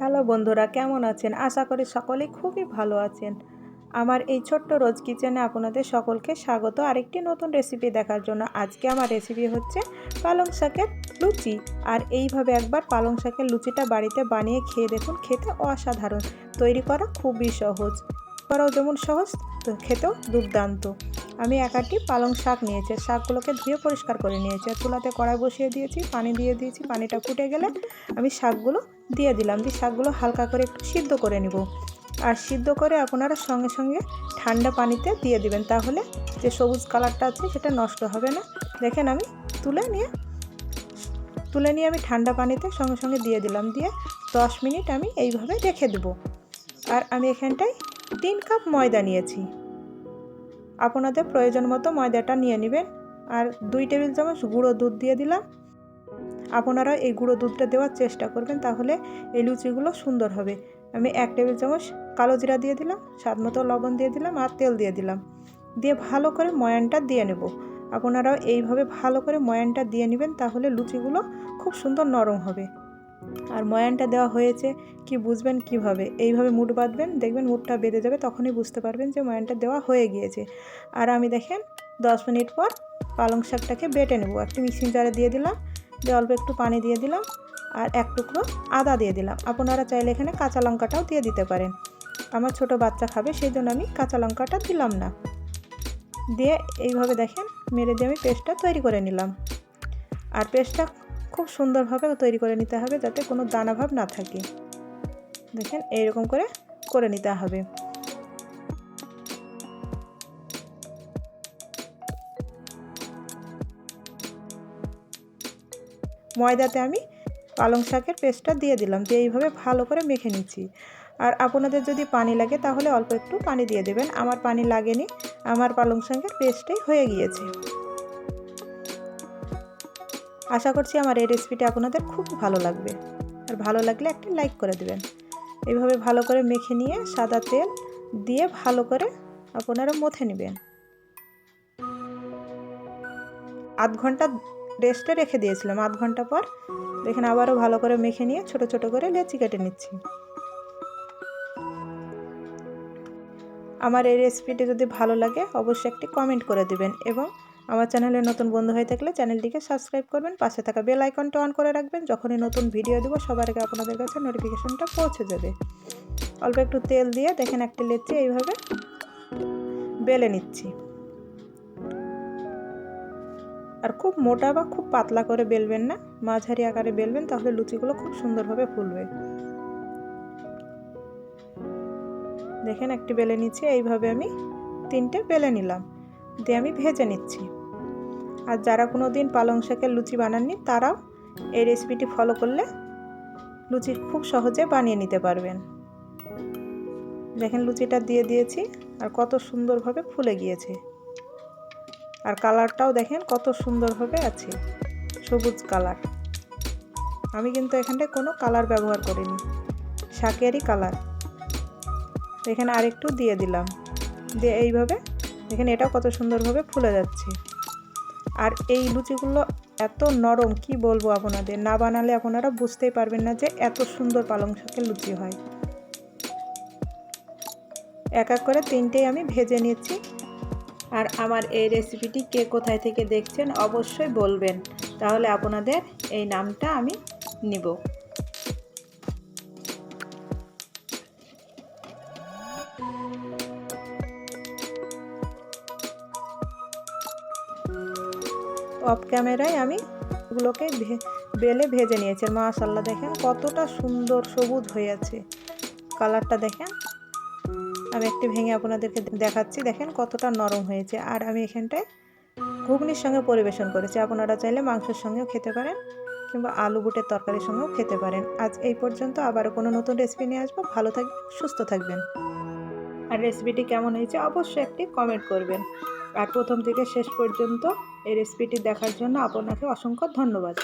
Hello বন্ধুরা, কেমন আছেন? আশা করি সকলেই খুবই ভালো আছেন। আমার এই ছোট্ট রোজ কিচেনে আপনাদের সকলকে স্বাগত। আরেকটি নতুন রেসিপি দেখার জন্য আজকে আমার রেসিপি হচ্ছে পালং শাকের লুচি। আর এইভাবে একবার পালং শাকের লুচিটা বাড়িতে বানিয়ে খেয়ে দেখুন, খেতে অসাধারণ। তৈরি করা খুবই সহজ। করাও যেমন সহজ খেতেও দুর্দান্ত। আমি একাটি পালং শাক নিয়েছি। শাকগুলোকে ধুয়ে পরিষ্কার করে নিয়েছি। চুলাতে কড়াই বসিয়ে দিয়েছি, পানি দিয়ে দিয়েছি। পানিটা ফুটে গেলে আমি শাকগুলো দিয়ে দিলাম। দিয়ে শাকগুলো হালকা করে একটু সিদ্ধ করে নিব। আর সিদ্ধ করে আপনারা সঙ্গে সঙ্গে ঠান্ডা পানিতে দিয়ে দিবেন। তাহলে যে সবুজ কালারটা আছে সেটা নষ্ট হবে না। দেখেন আমি তুলে নিয়ে তুলে নিয়ে আমি ঠান্ডা পানিতে সঙ্গে সঙ্গে দিয়ে দিলাম। দিয়ে দশ মিনিট আমি এইভাবে রেখে দেবো। আর আমি এখানটায় তিন কাপ ময়দা নিয়েছি। আপনাদের প্রয়োজন মতো ময়দাটা নিয়ে নেবেন। আর দুই টেবিল চামচ গুঁড়ো দুধ দিয়ে দিলাম। আপনারা এই গুঁড়ো দুধটা দেওয়ার চেষ্টা করবেন, তাহলে এই লুচিগুলো সুন্দর হবে। আমি এক টেবিল চামচ কালো জিরা দিয়ে দিলাম স্বাদ মতো লবণ দিয়ে দিলাম আর তেল দিয়ে দিলাম। দিয়ে ভালো করে ময়ানটা দিয়ে নেব। আপনারাও এইভাবে ভালো করে ময়ানটা দিয়ে নেবেন, তাহলে লুচিগুলো খুব সুন্দর নরম হবে। আর ময়ানটা দেওয়া হয়েছে কি বুঝবেন কীভাবে? এইভাবে মুড বাঁধবেন, দেখবেন মুঠটা বেঁধে যাবে, তখনই বুঝতে পারবেন যে ময়ানটা দেওয়া হয়ে গিয়েছে। আর আমি দেখেন, দশ মিনিট পর পালং শাকটাকে বেটে নেব। একটু মিক্সিং জারে দিয়ে দিলাম, দিয়ে অল্প একটু পানি দিয়ে দিলাম, আর এক টুকরো আদা দিয়ে দিলাম। আপনারা চাইলে এখানে কাঁচা লঙ্কাটাও দিয়ে দিতে পারেন। আমার ছোট বাচ্চা খাবে, সেই জন্য আমি কাঁচা লঙ্কাটা দিলাম না। দিয়ে এইভাবে দেখেন, মেরে দিয়ে আমি পেস্টটা তৈরি করে নিলাম। আর পেস্টটা খুব সুন্দরভাবে তৈরি করে নিতে হবে যাতে কোনো দানাভাব না থাকে। দেখেন, এইরকম করে করে নিতে হবে। ময়দাতে আমি পালং শাকের পেস্টটা দিয়ে দিলাম, দিয়ে এইভাবে ভালো করে মেখে নিচ্ছি। আর আপনাদের যদি পানি লাগে, তাহলে অল্প একটু পানি দিয়ে দেবেন। আমার পানি লাগেনি, আমার পালং শাকের পেস্টটাই হয়ে গিয়েছে। আশা করছি আমার এই রেসিপিটা আপনাদের খুব ভালো লাগবে। আর ভালো লাগলে একটা লাইক করে দেবেন। এইভাবে ভালো করে মেখে নিয়ে সাদা তেল দিয়ে ভালো করে আপনারা মথে নেবেন। আধ ঘণ্টা রেস্টে রেখে দিয়েছিলাম। আধ ঘণ্টা পর দেখেন আবারও ভালো করে মেখে নিয়ে ছোট ছোট করে লেচি কেটে নিচ্ছি। আমার এই রেসিপিটি যদি ভালো লাগে, অবশ্যই একটি কমেন্ট করে দিবেন এবং আমার চ্যানেলে নতুন বন্ধু হয়ে থাকলে চ্যানেলটিকে সাবস্ক্রাইব করবেন, পাশে থাকা বেল আইকনটা অন করে রাখবেন, যখনই নতুন ভিডিও দেবো, সবার আগে আপনাদের কাছে নোটিফিকেশনটা পৌঁছে যাবে। অল্প একটু তেল দিয়ে দেখেন একটি লেচি এইভাবে বেলে নিচ্ছি। আর খুব মোটা বা খুব পাতলা করে বেলবেন না, মাঝারি আকারে বেলবেন, তাহলে লুচিগুলো খুব সুন্দরভাবে ফুলবে। দেখেন একটি বেলে নিচ্ছি, এইভাবে আমি তিনটে বেলে নিলাম, দিয়ে আমি ভেজে নিচ্ছি। আর যারা কোনো দিন পালং শাকের লুচি বানাননি, তারাও এই রেসিপিটি ফলো করলে লুচি খুব সহজে বানিয়ে নিতে পারবেন। দেখেন লুচিটা দিয়ে দিয়েছি আর কত সুন্দরভাবে ফুলে গিয়েছে। আর কালারটাও দেখেন কত সুন্দরভাবে আছে, সবুজ কালার। আমি কিন্তু এখানটায় কোনো কালার ব্যবহার করিনি, শাকেরই কালার। এখানে আরেকটু দিয়ে দিলাম। দিয়ে এইভাবে, দেখেন এটাও কত সুন্দরভাবে ফুলে যাচ্ছে। আর এই লুচিগুলো এত নরম, কি বলব আপনাদের? না বানালে আপনারা বুঝতেই পারবেন না যে এত সুন্দর পালং শাকের লুচি হয়। এক এক করে তিনটেই আমি ভেজে নিয়েছি আর আমার এই রেসিপিটি কে কোথায় থেকে দেখছেন অবশ্যই বলবেন। তাহলে আপনাদের এই নামটা আমি নিব। অফ ক্যামেরায় আমি এগুলোকে বেলে ভেজে নিয়েছি। মাশাল্লাহ দেখেন কতটা সুন্দর সবুজ হয়ে আছে। কালারটা দেখেন। আমি একটি ভেঙে আপনাদেরকে দেখাচ্ছি। দেখেন কতটা নরম হয়েছে। আর আমি এখানটায় ঘুগনির সঙ্গে পরিবেশন করেছি। আপনারা চাইলে মাংসের সঙ্গেও খেতে পারেন কিংবা আলু বুটের তরকারির সঙ্গেও খেতে পারেন। আজ এই পর্যন্ত আবারও কোনো নতুন রেসিপি নিয়ে আসব। ভালো থাকবেন, সুস্থ থাকবেন। আর রেসিপিটি কেমন হয়েছে অবশ্যই একটি কমেন্ট করবেন। আর প্রথম থেকে শেষ পর্যন্ত এই রেসিপিটি দেখার জন্য আপনাকে অসংখ্য ধন্যবাদ।